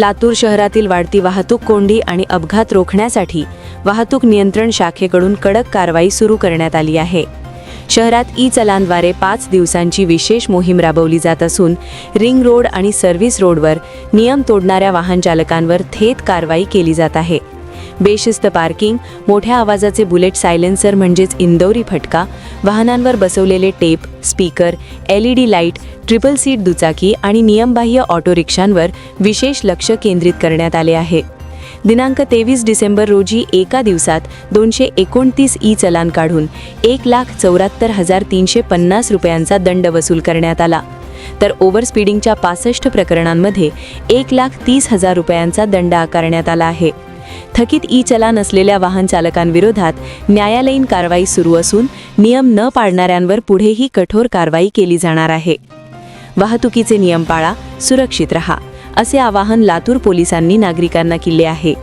लातूर शहरातील वाढती वाहतूक कोंडी आणि अपघात रोखण्यासाठी वाहतूक नियंत्रण शाखेकडून कडक कारवाई सुरू करण्यात आली आहे. शहरात ई चलांद्वारे पाच दिवसांची विशेष मोहीम राबवली जात असून रिंग रोड आणि सर्व्हिस रोडवर नियम तोडणाऱ्या वाहन चालकांवर थेट कारवाई केली जात आहे. बेशिस्त पार्किंग मोठ्या आवाजाचे बुलेट सायलेन्सर म्हणजेच इंदौरी फटका वाहनांवर बसवलेले tape speaker L E D light triple seat दुचाकी आणि नियमबाह्य ऑटो रिक्षांवर विशेष लक्ष केंद्रित करण्यात आले आहे. दिनांक तेवीस डिसेंबर रोजी एका दिवसात दोनशे एकोणतीस ई चलान काढून एक लाख चौऱ्याहत्तर हजार तीनशे पन्नास रुपयांचा दंड वसूल करण्यात आला. तर ओव्हर स्पीडिंगच्या पासष्ट प्रकरणांमध्ये एक लाख तीस हजार रुपयांचा दंड आकारण्यात आला आहे. थकीत ई चलान असलेल्या वाहन चालकांविरोधात न्यायालयीन कारवाई सुरू असून नियम न पाळणाऱ्यांवर पुढेही कठोर कारवाई केली जाणार आहे. वाहतुकीचे नियम पाळा सुरक्षित रहा असे आवाहन लातूर पोलिसांनी नागरिकांना केले आहे.